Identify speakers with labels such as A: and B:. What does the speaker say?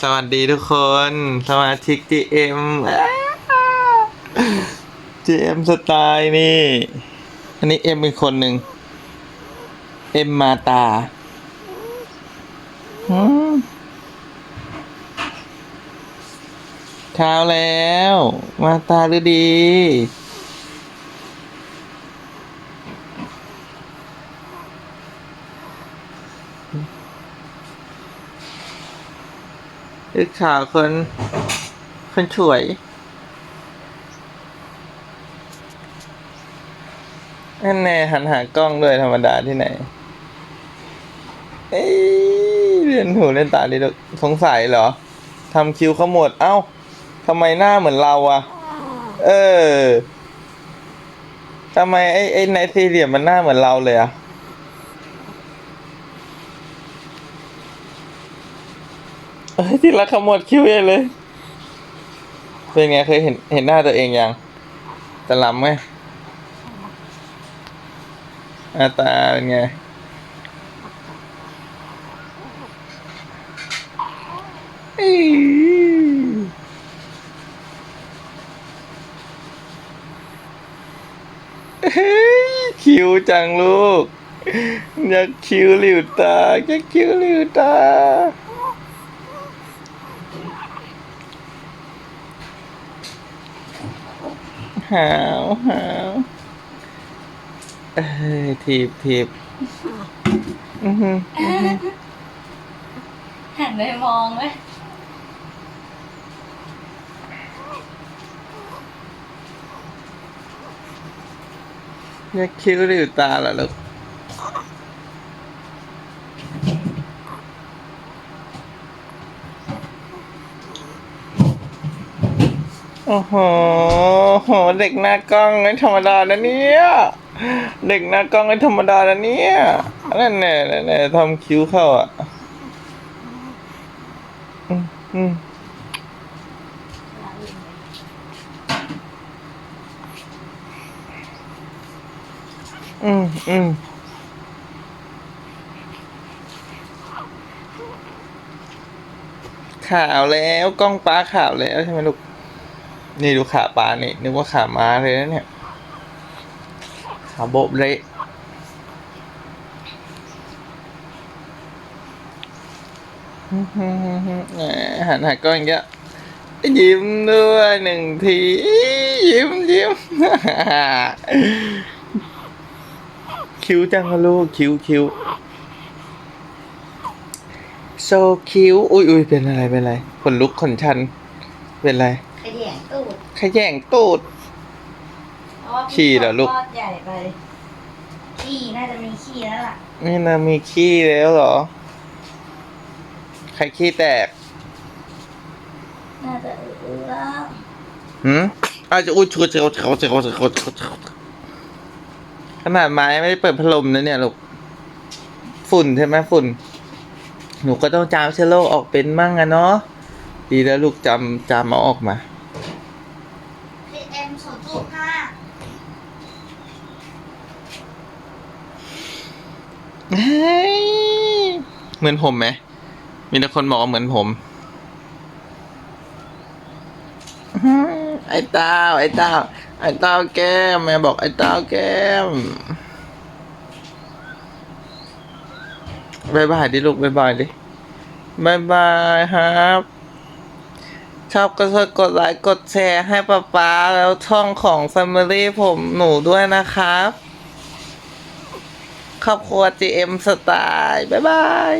A: สวัสดีทุกคน สมาชิก GM อ้า GM สไตล์นี่ อันนี้เอ็มเป็นคนหนึ่งเอ็มมาตาเช้าแล้ว มาตาหรือดี ลูกสาวคน คนสวย นั่นแน่หันหากล้องด้วยธรรมดาที่ไหน เอ้ยเรียนหูเล่นตาดีลูกสงสัยเหรอทำคิวเขาหมดเอ้าทำไมหน้าเหมือนเราอะเออทำไมไอ้ไอ้ในสี่เหลี่ยมมันหน้าเหมือนเราเลยอะ อ้ยที่รักขมวดคิ้วเองเลย เป็นไงเคยเห็นเห็นหน้าตัวเองยังจะล้ำไหมหน้าตาเป็นไงเฮ้ยคิ้วจังลูก อยากคิ้วหลิวตาอยากคิ้วหลิวตา หาวหาวเอ้ยทีบทีบอือหือ
B: หันไปมองไหม
A: อยากคิ้วหลิวตาเหรอลูก โอ้โหโห เด็กหน้ากล้องไม่ธรรมดานะเนี่ย เด็กหน้ากล้องไม่ธรรมดานะเนี่ยนั่นแน่นั่นแน่ทำคิ้วเข้าอะอืมอืมอืมอืมขาวแล้วกล้องป้าขาวแล้วใช่ไหมลูก นี่ดูขาปลานี่นึกว่าขาม้าเลยนะเนี่ย ขาโบบเละหมหันหากล้องอย่างเงี้ยยิ้มด้วยหนึ่งที ยิ้มยิ้มคิ้วจังลูกคิ้วคิ้วโซคิ้วอุ้ยอุ้ยเป็นอะไรเป็นอะไรขนลุกขนชัน เป็นอะไร
B: ขยงตูด
A: ขย่งตูด
B: เพราะว่า
A: ขี้เหรอลูก
B: ทอดใหญ่ไปขี้น่าจะมีขี้แล้วล่ะ
A: นี่นะมีขี้แล้วเหรอ ใครขี้แตก
B: น่าจะเออแล้ว
A: หืมอาจจะอุ้ยชุดเขาเขาเขาเขาเขาขนาดไม้ไม่ได้เปิดพัดลมนะเนี่ยลูก ฝุ่นใช่ไหมฝุ่น หนูก็ต้องจามเชื้อโรคออกเป็นมั่งอะเนาะ ดีแล้วลูกจำจำเอาออกมา
B: พีเอ็มศูนย์จุดห้า
A: เหมือนผมไหม มีแต่คนบอกว่าเหมือนผม ไอ้เต้า ไอ้เต้า ไอ้เต้าแก้ม แม่บอกไอ้เต้าแก้มบายบายดิลูกบายบายดิบายบายครับ ชอบก็ช่วยกดไลค์กดแชร์ให้ป๊าป๊าแล้วช่องของ Family ผมหนูด้วยนะครับ ครอบครัว GM สไตล์ บ๊ายบาย